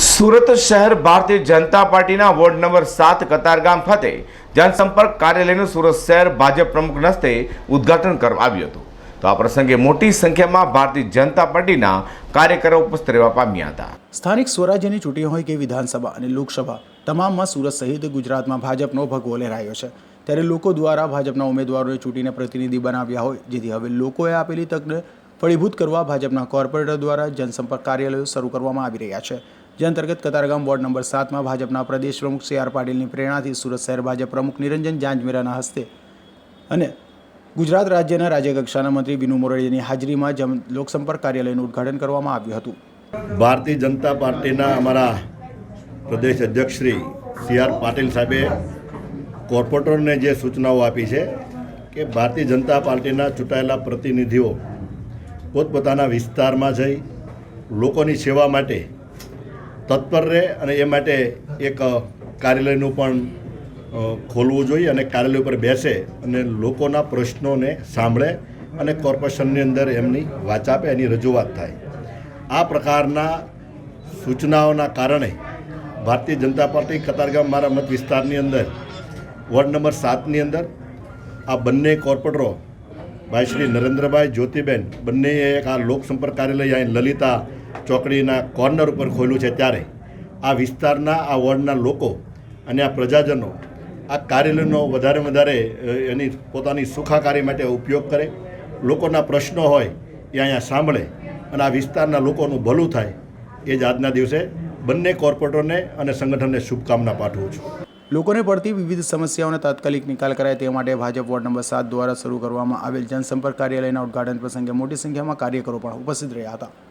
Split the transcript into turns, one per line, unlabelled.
સુરત શહેર ભારતીય જનતા પાર્ટીના ward number સાત કતારગામ ખાતે જનસંપર્ક કાર્યાલયનું સુરત શહેર ભાજપ પ્રમુખ હસ્તે ઉદ્ઘાટન કરવામાં આવ્યું હતું. તો આ પ્રસંગે મોટી સંખ્યામાં ભારતીય જનતા પાર્ટીના કાર્યકરો ઉપસ્થિત રહેવા પામ્યા હતા.
સ્થાનિક સ્વરાજ્યની ચૂંટણી હોય કે વિધાનસભા અને લોકસભા, તમામમાં સુરત સહિત ગુજરાતમાં ભાજપનો ભગવો લહેરાયો છે. ત્યારે લોકો દ્વારા ભાજપના ઉમેદવારોને ચૂંટીને પ્રતિનિધિ બનાવ્યા હોય, જેથી હવે લોકોએ આપેલી તકને ફળીભૂત કરવા ભાજપના કોર્પોરેટર દ્વારા જનસંપર્ક કાર્યાલયો શરૂ કરવામાં આવી રહ્યા છે. જે અંતર્ગત કતારગામ વોર્ડ નંબર સાતમાં ભાજપના પ્રદેશ પ્રમુખ સી આર પાટીલની પ્રેરણાથી સુરત શહેર ભાજપ પ્રમુખ નિરંજન જાંજમેરાના હસ્તે અને ગુજરાત રાજ્યના રાજ્યકક્ષાના મંત્રી વિનુ મોરડીની હાજરીમાં જમ લોકસંપર્ક કાર્યાલયનું ઉદ્ઘાટન કરવામાં આવ્યું હતું.
ભારતીય જનતા પાર્ટીના અમારા પ્રદેશ અધ્યક્ષ શ્રી સી આર પાટીલ સાહેબે કોર્પોરેટરને જે સૂચનાઓ આપી છે કે ભારતીય જનતા પાર્ટીના ચૂંટાયેલા પ્રતિનિધિઓ પોતપોતાના વિસ્તારમાં જઈ લોકોની સેવા માટે તત્પર રહે અને એ માટે એક કાર્યાલયનું પણ ખોલવું જોઈએ અને કાર્યાલય ઉપર બેસે અને લોકોના પ્રશ્નોને સાંભળે અને કોર્પોરેશનની અંદર એમની વાચ આપે, એની રજૂઆત થાય. આ પ્રકારના સૂચનાઓના કારણે ભારતીય જનતા પાર્ટી કતારગામ મારા મત વિસ્તારની અંદર, વોર્ડ નંબર સાતની અંદર, આ બંને કોર્પોરેટરો, ભાઈ શ્રી નરેન્દ્રભાઈ જ્યોતિબેન, બંનેએ એક આ લોકસંપર્ક કાર્યાલય અહીં લલિતા ચોકડીના કોર્નર ઉપર ખોલ્યું છે ત્યારે આ વિસ્તારના, આ વોર્ડના લોકો અને આ પ્રજાજનો આ કાર્યાલયનો વધારે વધારે એની પોતાની સુખાકારી માટે ઉપયોગ કરે. લોકોના પ્રશ્નો હોય એ અહીંયા સાંભળે અને આ વિસ્તારના લોકોનું ભલું થાય એ જ આજના દિવસે બંને કોર્પોરેટરને અને સંગઠનને શુભકામના પાઠવું છું.
લોકોને પડતી વિવિધ સમસ્યાઓનો તાત્કાલિક નિકાલ કરાય તે માટે ભાજપ વોર્ડ નંબર સાત દ્વારા શરૂ કરવામાં આવેલ જનસંપર્ક કાર્યાલયના ઉદઘાટન પ્રસંગે મોટી સંખ્યામાં કાર્યકરો પણ ઉપસ્થિત રહ્યા હતા.